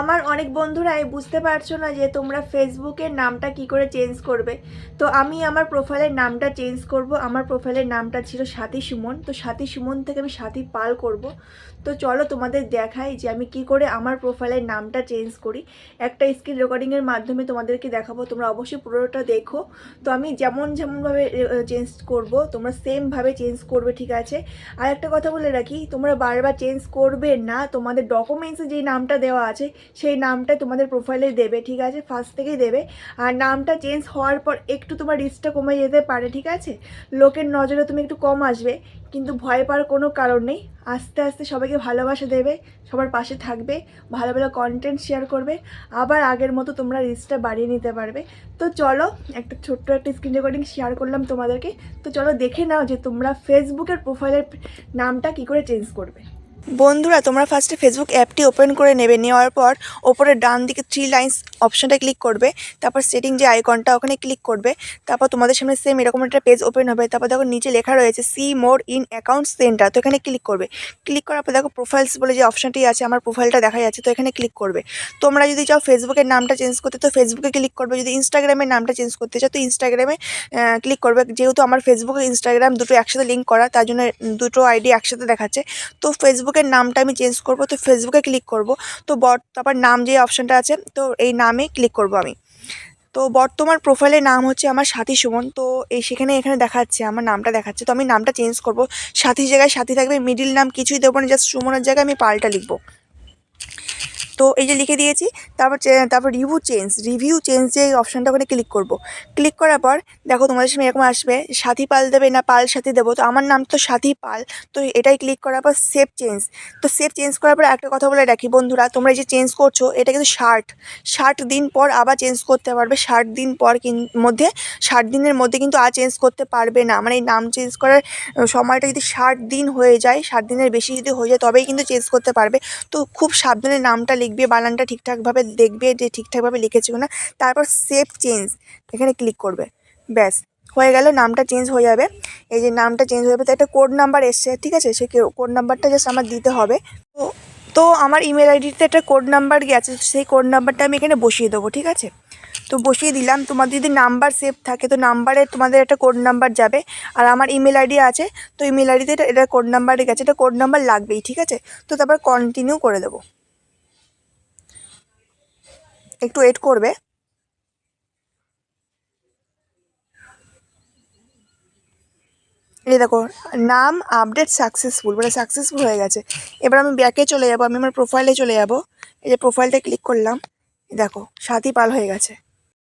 আমার অনেক বন্ধুরাই বুঝতে পারছ না যে তোমরা ফেসবুকের নামটা কি করে চেঞ্জ করবে। তো আমি আমার প্রোফাইলের নামটা চেঞ্জ করব। আমার প্রোফাইলের নামটা ছিল সাথী সুমন। তো সাথী সুমন থেকে আমি সাথী পাল করব। তো চলো তোমাদের দেখাই যে আমি কি করে আমার প্রোফাইলের নামটা চেঞ্জ করি। একটা স্ক্রিন রেকর্ডিংয়ের মাধ্যমে তোমাদেরকে দেখাবো। তোমরা অবশ্যই পুরোটা দেখো। তো আমি যেমন যেমনভাবে চেঞ্জ করব, তোমরা সেমভাবে চেঞ্জ করবে, ঠিক আছে? আর একটা কথা বলে রাখি, তোমরা বারবার চেঞ্জ করবে না। তোমাদের ডকুমেন্টসে যেই নামটা দেওয়া আছে সেই নামটা তোমাদের প্রোফাইলে দেবে, ঠিক আছে? ফার্স্ট থেকেই দেবে। আর নামটা চেঞ্জ হওয়ার পর একটু তোমার রিস্কটা কমে যেতে পারে, ঠিক আছে? লোকের নজরে তুমি একটু কম আসবে, কিন্তু ভয় পাওয়ার কোনো কারণ নেই। আস্তে আস্তে সবাইকে ভালোবাসা দেবে, সবার পাশে থাকবে, ভালো ভালো কন্টেন্ট শেয়ার করবে, আবার আগের মতো তোমরা রিস্কটা বাড়িয়ে নিতে পারবে। তো চলো, একটা ছোট্ট একটা স্ক্রিন রেকর্ডিং শেয়ার করলাম তোমাদেরকে। তো চলো দেখে নাও যে তোমরা ফেসবুকের প্রোফাইলের নামটা কি করে চেঞ্জ করবে। বন্ধুরা, তোমরা ফার্স্টে ফেসবুক অ্যাপটি ওপেন করে নেবে। নেওয়ার পর ওপরে ডান দিকে থ্রি লাইন্স অপশানটা ক্লিক করবে। তারপর সেটিং যে আইকনটা ওখানে ক্লিক করবে। তারপর তোমাদের সামনে সেম এরকম একটা পেজ ওপেন হবে। তারপর দেখো নিচে লেখা রয়েছে see more in account centre তো এখানে ক্লিক করবে। ক্লিক করার পর দেখো প্রোফাইলস বলে যে অপশানটি আছে, আমার প্রোফাইলটা দেখা যাচ্ছে, তো এখানে ক্লিক করবে। তোমরা যদি চাও ফেসবুকের নামটা চেঞ্জ করতে, তো ফেসবুকে ক্লিক করবে। যদি ইনস্টাগ্রামের নামটা চেঞ্জ করতে চাও, তো ইনস্টাগ্রামে ক্লিক করবে। যেহেতু আমার ফেসবুক ইনস্টাগ্রাম দুটো একসাথে লিঙ্ক করা, তার জন্য দুটো আইডি একসাথে দেখাচ্ছে। তো ফেসবুকের নামটা আমি চেঞ্জ করব, তো ফেসবুকে ক্লিক করব। তো বট, তারপর নাম যে অপশানটা আছে, তো এই নামে ক্লিক করব আমি। তো বর্তমান প্রোফাইলের নাম হচ্ছে আমার সাথী সুমন। তো এই সেখানে এখানে দেখাচ্ছে, আমার নামটা দেখাচ্ছে। তো আমি নামটা চেঞ্জ করব। সাথী জায়গায় সাথী থাকবে মিডিল নাম কিছুই দেবো না জাস্ট সুমনের জায়গায় আমি পাল্টা লিখব। তো এই যে লিখে দিয়েছি, তারপর তারপর রিভিউ চেঞ্জ রিভিউ চেঞ্জ যে অপশানটা ওখানে ক্লিক করব। ক্লিক করার পর, দেখো তোমাদের সামনে এরকম আসবে, সাথী পাল দেবে না পাল সাথী দেবো, তো আমার নাম তো সাথী পাল, তো এটাই ক্লিক করার পর সেভ চেঞ্জ তো সেভ চেঞ্জ করার পর একটা কথা বলে রাখি বন্ধুরা, তোমরা এই যে চেঞ্জ করছ, এটা কিন্তু ষাট ষাট দিন পর আবার চেঞ্জ করতে পারবে, ষাট দিন পর মধ্যে, ষাট দিনের মধ্যে কিন্তু আর চেঞ্জ করতে পারবে না মানে এই নাম চেঞ্জ করার সময়টা যদি ষাট দিন হয়ে যায়, ষাট দিনের বেশি যদি হয়ে যায়, তবেই কিন্তু চেঞ্জ করতে পারবে, তো খুব সাবধানে নামটা লিখবে বানানটা ঠিকঠাকভাবে দেখবে যে ঠিকঠাকভাবে লিখেছে না তারপর সেভ চেঞ্জ এখানে ক্লিক করবে। ব্যাস, হয়ে গেল, নামটা চেঞ্জ হয়ে যাবে। এই যে নামটা চেঞ্জ হয়ে যাবে, তো একটা কোড নাম্বার এসছে, ঠিক আছে? সেই কোড নাম্বারটা জাস্ট আমার দিতে হবে। তো তো আমার ইমেল আইডিতে একটা কোড নাম্বার গেছে সেই কোড নাম্বারটা আমি এখানে বসিয়ে দেবো, ঠিক আছে? তো বসিয়ে দিলাম, তোমাদের যদি নাম্বার সেভ থাকে, তো নাম্বারে তোমাদের একটা কোড নাম্বার যাবে, আর আমার ইমেল আইডি আছে, তো ইমেল আইডিতে এটা এটা কোড নাম্বারে গেছে, এটা কোড নাম্বার লাগবেই, ঠিক আছে? তো তারপর কন্টিনিউ করে দেবো। একটু এড করবে। এই দেখো, নাম আপডেট সাকসেসফুল মানে সাকসেসফুল হয়ে গেছে। এবার আমি ব্যাকে চলে যাব, আমি আমার প্রোফাইলে চলে যাব। এই যে প্রোফাইলটা ক্লিক করলাম দেখো, সাথী পাল হয়ে গেছে।